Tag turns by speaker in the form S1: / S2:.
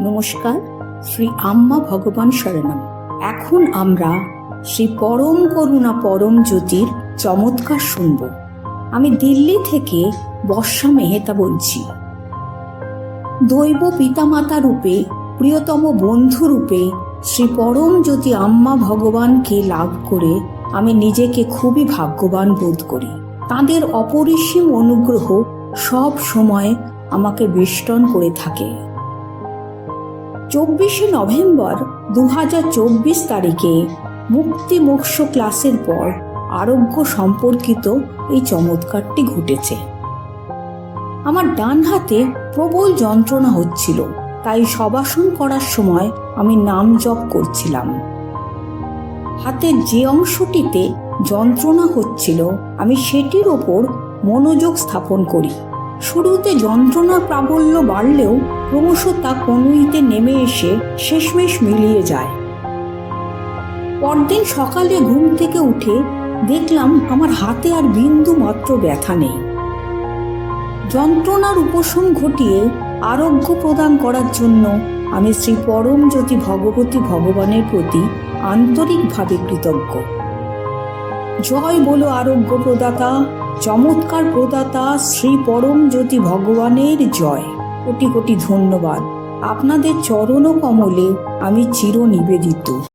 S1: নমস্কার, শ্রী আম্মা ভগবান শরণম। এখন আমরা শ্রী পরম করুণা পরম জ্যোতির চমৎকার শুনব। আমি দিল্লি থেকে বর্ষা মেহেতা বলছি। দৈব পিতামাতা রূপে, প্রিয়তম বন্ধু রূপে শ্রী পরম জ্যোতি আম্মা ভগবানকে লাভ করে আমি নিজেকে খুবই ভাগ্যবান বোধ করি। তাদের অপরিসীম অনুগ্রহ সব সময় আমাকে বেষ্টন করে থাকে। চব্বিশে নভেম্বর দু চব্বিশ তারিখে মুক্তি মোক্ষ ক্লাসের পর আরোগ্য সম্পর্কিত এই চমৎকারটি ঘটেছে। আমার ডান হাতে প্রবল যন্ত্রণা হচ্ছিল, তাই সবাসন করার সময় আমি নাম জপ করছিলাম। হাতের যে অংশটিতে যন্ত্রণা হচ্ছিল, আমি সেটির ওপর মনোযোগ স্থাপন করি। শুরুতে যন্ত্রণার প্রাবল্য বাড়লেও ক্রমশ তা কনুইতে নেমে এসে শেষমেশ মিলিয়ে যায়। পরদিন সকালে ঘুম থেকে উঠে দেখলাম আমার হাতে আর বিন্দু মাত্র ব্যথা নেই। যন্ত্রণার উপশম ঘটিয়ে আরোগ্য প্রদান করার জন্য আমি শ্রী পরম জ্যোতি ভগবতী ভগবানের প্রতি আন্তরিকভাবে কৃতজ্ঞ। জয় বলো আরোগ্য প্রদাতা, চমৎকার প্রদাতা, শ্রী পরম জ্যোতি ভগবানের জয়। কোটি কোটি ধন্যবাদ। আপনাদের চরণ কমলে আমি চির নিবেদিত